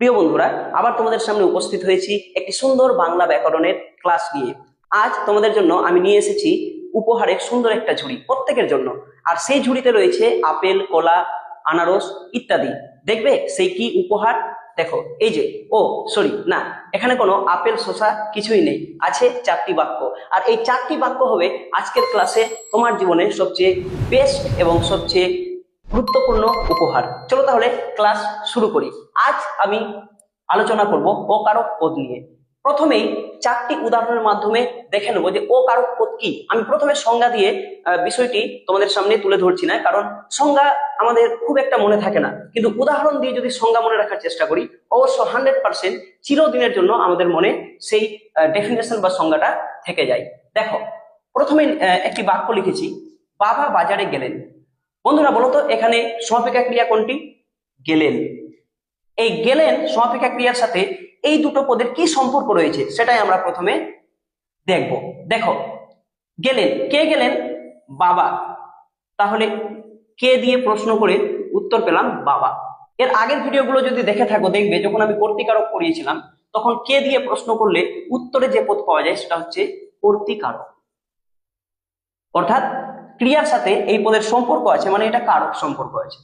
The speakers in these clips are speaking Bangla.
প্রিয় বন্ধুরা, আবার তোমাদের সামনে উপস্থিত হয়েছি একটি সুন্দর বাংলা ব্যাকরণের ক্লাস নিয়ে। আজ তোমাদের জন্য আমি নিয়ে এসেছি উপহারের সুন্দর একটা ঝুড়ি, প্রত্যেকের জন্য। আর সেই ঝুড়িতে রয়েছে আপেল, কলা, আনারস ইত্যাদি। দেখবে সেই কি উপহার? দেখো, এই যে, ও সরি না, এখানে কোনো আপেল, শসা কিছুই নেই, আছে চারটি বাক্য। আর এই চারটি বাক্য হবে আজকের ক্লাসে তোমার জীবনের সবচেয়ে বেস্ট এবং সবচেয়ে গুরুত্বপূর্ণ উপহার। চলো তাহলে ক্লাস শুরু করি। আজ আমি আলোচনা করব অকারক পদ নিয়ে। প্রথমেই চারটি উদাহরণের মাধ্যমে দেখে নেব যে অকারক পদ কি। আমি প্রথমে সংজ্ঞা দিয়ে বিষয়টি তোমাদের সামনে তুলে ধরছি না, কারণ সংজ্ঞা আমাদের খুব একটা মনে থাকে না। কিন্তু উদাহরণ দিয়ে যদি সংজ্ঞা মনে রাখার চেষ্টা করি, অবশ্য হান্ড্রেড পার্সেন্ট চিরদিনের জন্য আমাদের মনে সেই ডেফিনেশন বা সংজ্ঞাটা থেকে যায়। দেখো, প্রথমে একটি বাক্য লিখেছি, বাবা বাজারে গেলেন। বন্ধুরা বলো তো, এখানে সমাপিকা ক্রিয়া কোনটি? গেলেন। এই গেলেন সমাপিকা ক্রিয়ার সাথে এই দুটো পদের কি সম্পর্ক রয়েছে সেটাই আমরা প্রথমে দেখব। দেখো, গেলেন। কে গেলেন? বাবা। তাহলে কে দিয়ে প্রশ্ন করে উত্তর পেলাম বাবা। এর আগের ভিডিওগুলো যদি দেখে থাকো, দেখবে যখন আমি কর্তিকারক করিয়েছিলাম তখন কে দিয়ে প্রশ্ন করলে উত্তরে যে পদ পাওয়া যায় সেটা হচ্ছে কর্তিকারক। অর্থাৎ ক্রিয়ার সাথে এই পদের সম্পর্ক আছে মানে এটা কারক সম্পর্ক আছে।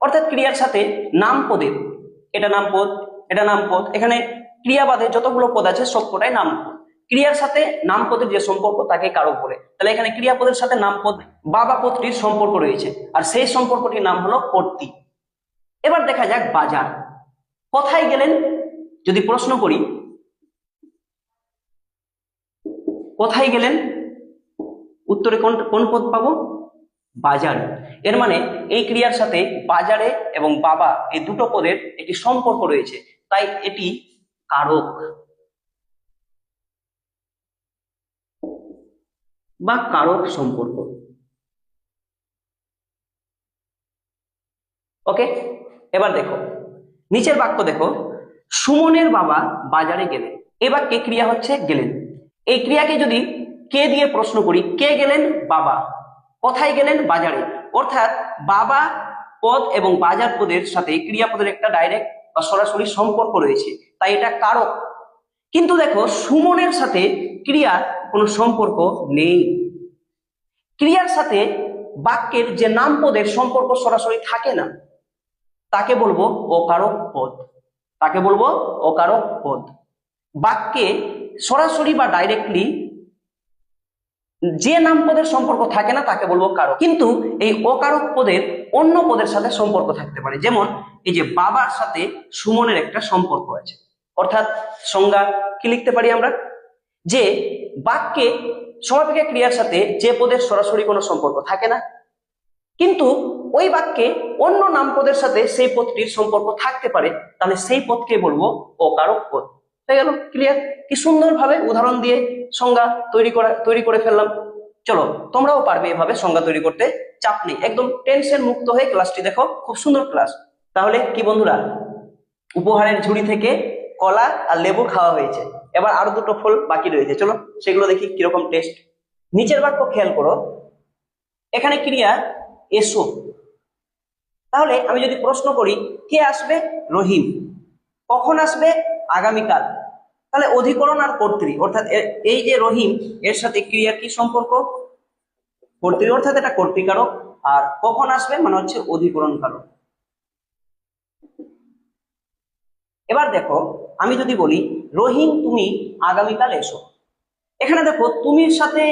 অর্থাৎ ক্রিয়ার সাথে নাম পদের, এটা নাম পদ, এটা নাম পদ, এখানে ক্রিয়াবাদে যতগুলো পদ আছে সবকটাই নাম পদ। ক্রিয়ার সাথে নাম পদের যে সম্পর্ক, তাকে কারক বলে। তাহলে এখানে ক্রিয়াপদের সাথে নাম পদ বাবা পদটির সম্পর্ক রয়েছে, আর সেই সম্পর্কটির নাম হলো কর্তী এবার দেখা যাক বাজার। কোথায় গেলেন? যদি প্রশ্ন করি, কোথায় গেলেন? উত্তরে কোন কোন পদ পাবো? বাজার। এর মানে এই ক্রিয়ার সাথে বাজারে এবং বাবা এই দুটো পদের একটি সম্পর্ক রয়েছে। তাই এটি কারক। বা কারক সম্পর্ক। ওকে? এবার দেখো। নিচের বাক্য দেখো। সুমনের বাবা বাজারে গেলেন। এ বাক্যে ক্রিয়া হচ্ছে গেলেন। এই ক্রিয়াকে যদি কে দিয়ে প্রশ্ন করি? কে গেলেন বাবা? কোথায় গেলেন বাজারে? অর্থাৎ বাবা পদ এবং বাজার পদের সাথে ক্রিয়াপদের একটা ডাইরেক্ট বা সরাসরি সম্পর্ক রয়েছে। তাই এটা কারক। কিন্তু দেখো, সুমনের সাথে ক্রিয়ার কোনো সম্পর্ক নেই। ক্রিয়ার সাথে বাক্যের যে নাম পদের সম্পর্ক সরাসরি থাকে না। তাকে বলব অকারক পদ। তাকে বলব অকারক পদ। বাক্যে সরাসরি বা ডাইরেক্টলি যে নাম পদের সম্পর্ক থাকে না, তাকে বলব কারক কিন্তু এই অকারক পদের অন্য পদের সাথে সম্পর্ক থাকতে পারে। যেমন এই যে বাবার সাথে সুমনের একটা সম্পর্ক আছে। অর্থাৎ সংজ্ঞা কি লিখতে পারি আমরা? যে বাক্যে সমাপিকা ক্রিয়ার সাথে যে পদের সরাসরি কোনো সম্পর্ক থাকে না। কিন্তু ওই বাক্যে অন্য নাম পদের সাথে সেই পদটির সম্পর্ক থাকতে পারে। তাহলে সেই পদকে বলব অকারক পদ। হয়ে গেল ক্লিয়ার কি সুন্দরভাবে উদাহরণ দিয়ে সংজ্ঞা তৈরি করা, তৈরি করে ফেললাম। চলো, তোমরাও পারবে এভাবে সংজ্ঞা তৈরি করতে, চাপ নেই। একদম টেনশন মুক্ত হয়ে ক্লাসটি দেখো, খুব সুন্দর ক্লাস তাহলে কি বন্ধুরা? উপহারের ঝুড়ি থেকে কলা আর লেবু খাওয়া হয়েছে। এবার আরও দুটো ফল বাকি রয়েছে। চলো, সেগুলো দেখি কীরকম টেস্ট নিচের বাক্য খেয়াল করো। এখানে ক্রিয়া, এসো। তাহলে আমি যদি প্রশ্ন করি, কে আসবে? রহিম। কখন আসবে? আগামীকাল। তাহলে অধিকরণ আর কর্তৃ, অর্থাৎ এই যে রহিম, এর সাথে ক্রিয়া কি সম্পর্ক? কর্তৃ অর্থাৎ এটা কর্তৃকারক, আর কখন আসবে? মানে হচ্ছে অধিকরণ কারক এবার দেখো, আমি যদি বলি, রহিম, তুমি আগামীকাল এসো। এখানে দেখো, তুমির সাথে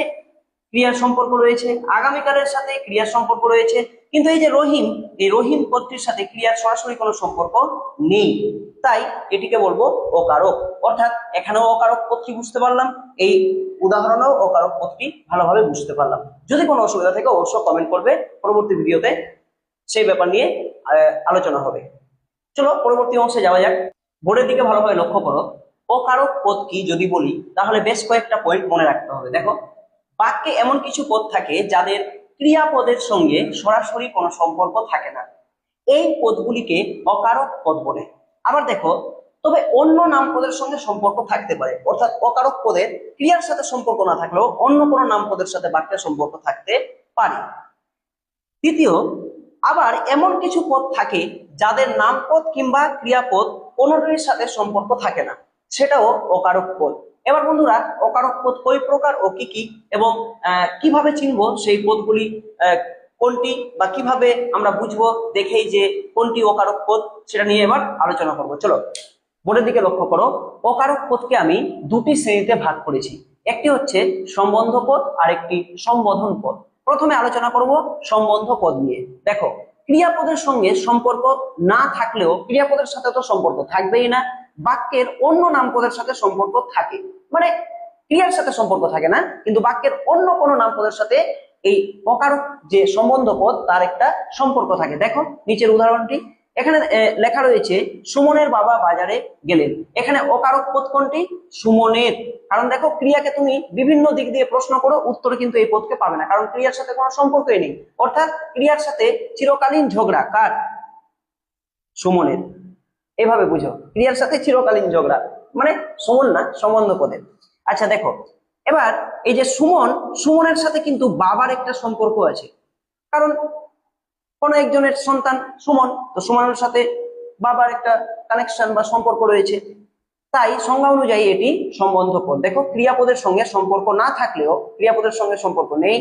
ক্রিয়ার সম্পর্ক রয়েছে, আগামীকালের সাথে ক্রিয়ার সম্পর্ক রয়েছে কিন্তু এই যে রহিম, এই রহিম পদটির সাথে ক্রিয়ার সরাসরি কোনো সম্পর্ক নেই। তাই এটিকে বলব অকারক। অর্থাৎ এখানেও অকারক পদটি বুঝতে পারলাম, এই উদাহরণেও অকারক পদটি ভালোভাবে বুঝতে পারলাম। যদি কোনো অসুবিধা থাকে অবশ্যই কমেন্ট করবে, পরবর্তী ভিডিওতে সেই ব্যাপার নিয়ে আলোচনা হবে। চলো পরবর্তী অংশে যাওয়া যাক। বোর্ডের দিকে ভালোভাবে লক্ষ্য করো। অকারক পদ কি যদি বলি, তাহলে বেশ কয়েকটা পয়েন্ট মনে রাখতে হবে। দেখো, বাক্যে এমন কিছু পদ থাকে যাদের ক্রিয়াপদের সঙ্গে সরাসরি কোনো সম্পর্ক থাকে না। এই পদগুলিকে অকারক পদ বলে। আবার দেখো, তবে অন্য নাম পদের সঙ্গে সম্পর্ক থাকতে পারে। অর্থাৎ অকারক পদের ক্রিয়ার সাথে সম্পর্ক না থাকলেও অন্য কোনো নাম পদের সাথে বাক্যের সম্পর্ক থাকতে পারে। তৃতীয় আবার এমন কিছু পদ থাকে যাদের নামপদ কিংবা ক্রিয়াপদ কোনোটির সাথে সম্পর্ক থাকে না। সেটাও অকারক পদ। এবার বন্ধুরা অকারক পদ কই প্রকার, ও কি কি, এবং কীভাবে চিনবো সেই পদগুলি কোনটি বা কীভাবে আমরা বুঝব, দেখেই যে কোনটি অকারক পদ সেটা নিয়ে এবার আলোচনা করব। চলো, বোর্ডের দিকে লক্ষ্য করো। অকারক পদকে আমি দুটি শ্রেণীতে ভাগ করেছি। একটি হচ্ছে সম্বন্ধ পদ আর একটি সম্বোধন পদ প্রথমে আলোচনা করব সম্বন্ধ পদ নিয়ে। দেখো, ক্রিয়াপদের সঙ্গে সম্পর্ক না থাকলেও ক্রিয়াপদের সাথে তো সম্পর্ক থাকবেই না। বাক্যের অন্য নামপদের সাথে সম্পর্ক থাকে। মানে ক্রিয়ার সাথে সম্পর্ক থাকে না, কিন্তু বাক্যের অন্য কোনো নামপদের সাথে এই অকারক যে সম্বন্ধ পদ, তার একটা সম্পর্ক থাকে। দেখো, নিচের উদাহরণটি। এখানে লেখা রয়েছে, সুমনের বাবা বাজারে গেলেন। এখানে অকারক পদ কোনটি? সুমনের। কারণ দেখো, ক্রিয়াকে তুমি বিভিন্ন দিক দিয়ে প্রশ্ন করো, উত্তরে কিন্তু এই পদকে পাবে না, কারণ ক্রিয়ার সাথে কোনো সম্পর্কই নেই। অর্থাৎ, ক্রিয়ার সাথে চিরকালীন ঝগড়া কার? সুমনের। এভাবে বুঝো। ক্রিয়ার সাথে চিরকালীন ঝগড়া। মানে সুমন না, সম্বন্ধ পদের আচ্ছা দেখো। এবার এই যে সুমন, সুমনের সাথে কিন্তু বাবার একটা সম্পর্ক আছে। কারণ কোন একজনের সন্তান সুমন, তো সুমনের সাথে বাবার একটা কানেকশন বা সম্পর্ক রয়েছে। তাই সংজ্ঞা অনুযায়ী এটি সম্বন্ধ পদ দেখো, ক্রিয়াপদের সঙ্গে সম্পর্ক না থাকলেও ক্রিয়াপদের সঙ্গে সম্পর্ক নেই।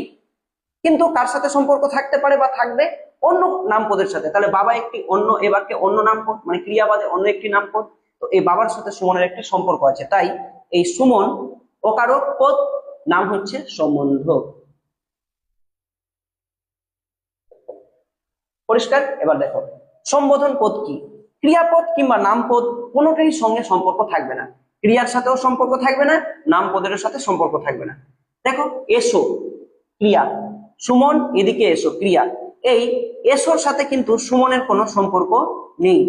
কিন্তু কার সাথে সম্পর্ক থাকতে পারে বা থাকবে অন্য নামপদের সাথে। তাহলে বাবা একটি অন্য, এ বাক্যে অন্য নামপদ মানে ক্রিয়াবাদে অন্য একটি নামপদ। তো এই বাবার সাথে সুমনের একটি সম্পর্ক আছে। তাই এই সুমন অকারক পদ নাম হচ্ছে সম্বন্ধ। পরিষ্কার? এবার দেখো, সম্বোধন পদ কি? ক্রিয়াপদ কিংবা নামপদ কোনোটারই সঙ্গে সম্পর্ক থাকবে না। ক্রিয়ার সাথেও সম্পর্ক থাকবে না নামপদের সাথে সম্পর্ক থাকবে না। দেখো, এসো, ক্রিয়া। সুমন, এদিকে এসো, ক্রিয়া। এই এসোর সাথে কিন্তু সুমনের কোনো সম্পর্ক নেই।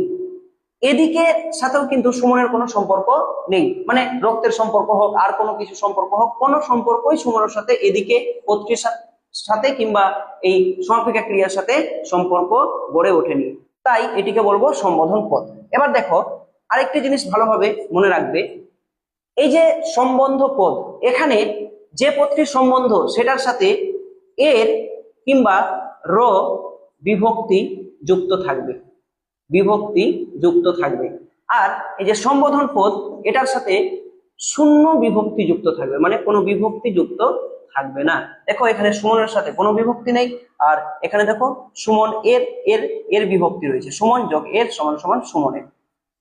এদিকে সাথেও কিন্তু সুমনের কোনো সম্পর্ক নেই। মানে রক্তের সম্পর্ক হোক, আর কোনো কিছু সম্পর্ক হোক, কোনো সম্পর্কই সুমনের সাথে এদিকে পত্রের সাথে কিংবা এই সমাপিকা ক্রিয়ার সাথে সম্পর্ক গড়ে ওঠেনি। তাই এটিকে বলব সম্বোধন পদ এবার দেখো, আরেকটি জিনিস ভালোভাবে মনে রাখবে। এই যে সম্বন্ধ পদ, এখানে যে পদটির সম্বন্ধ, সেটার সাথে এর কিংবা র বিভক্তি যুক্ত থাকবে। বিভক্তি যুক্ত থাকবে। আর এই যে সম্বোধন পদ, এটার সাথে শূন্য বিভক্তি যুক্ত থাকবে মানে কোনো বিভক্তি যুক্ত থাকবে না। দেখো, এখানে সুমনের সাথে কোনো বিভক্তি নেই, আর এখানে দেখো, সুমন এর এর এর বিভক্তি রয়েছে। সুমন যোগ এর সমান সমান সুমনের।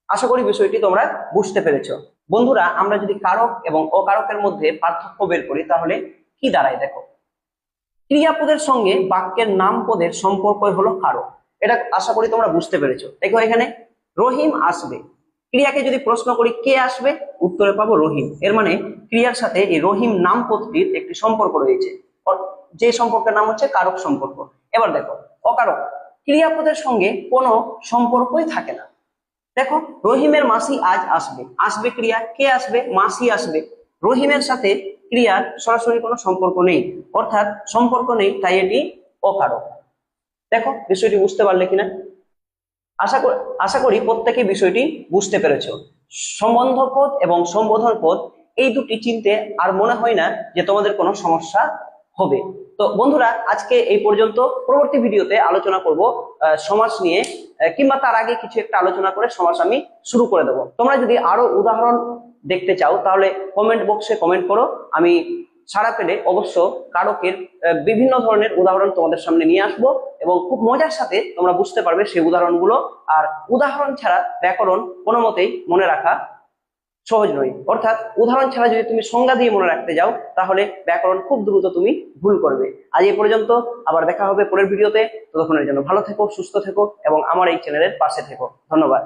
আশা করি বিষয়টি তোমরা বুঝতে পেরেছ। বন্ধুরা, আমরা যদি কারক এবং অকারকের মধ্যে পার্থক্য বের করি, তাহলে কি দাঁড়ায় দেখো? ক্রিয়াপদের সঙ্গে বাক্যের নাম পদের সম্পর্কই হলো কারক এটা আশা করি তোমরা বুঝতে পেরেছ। দেখো এখানে রহিম আসবে। ক্রিয়াকে যদি প্রশ্ন করি কে আসবে? উত্তরে পাবো রহিম। এর মানে ক্রিয়ার সাথে এই রহিম নাম পদটির একটি সম্পর্ক রয়েছে। যে সম্পর্কের নাম হচ্ছে কারক সম্পর্ক। এবার দেখো অকারক। ক্রিয়াপদের সঙ্গে কোনো সম্পর্কই থাকে না। দেখো রহিমের মাসি আজ আসবে। আসবে ক্রিয়া কে আসবে? মাসি আসবে। রহিমের সাথে ক্রিয়ার সরাসরি কোনো সম্পর্ক নেই। অর্থাৎ সম্পর্ক নেই, তাই এটি অকারক। দেখো, বিষয়টি বুঝতে পারলে কিনা? আশা করি আশা করি প্রত্যেকে বিষয়টি বুঝতে পেরেছ। সম্বন্ধ পদ এবং সম্বোধন পদ এই দুটি চিনতে আর মনে হয় না যে তোমাদের কোনো সমস্যা হবে। তো বন্ধুরা, আজকে এই পর্যন্ত। পরবর্তী ভিডিওতে আলোচনা করব সমাস নিয়ে কিংবা তার আগে কিছু একটা আলোচনা করে সমাস আমি শুরু করে দেবো। তোমরা যদি আরও উদাহরণ দেখতে চাও, তাহলে কমেন্ট বক্সে কমেন্ট করো। আমি সারা পেলে অবশ্য কারকের বিভিন্ন ধরনের উদাহরণ তোমাদের সামনে নিয়ে আসব এবং খুব মজার সাথে তোমরা বুঝতে পারবে সেই উদাহরণগুলো। আর উদাহরণ ছাড়া ব্যাকরণ কোনো মতেই মনে রাখা সহজ নয়। অর্থাৎ উদাহরণ ছাড়া যদি তুমি সংজ্ঞা দিয়ে মনে রাখতে যাও, তাহলে ব্যাকরণ খুব দ্রুত তুমি ভুল করবে। আজ এই পর্যন্ত, আবার দেখা হবে পরের ভিডিওতে। ততক্ষণের জন্য ভালো থেকো, সুস্থ থেকো এবং আমার এই চ্যানেলের পাশে থেকো। ধন্যবাদ।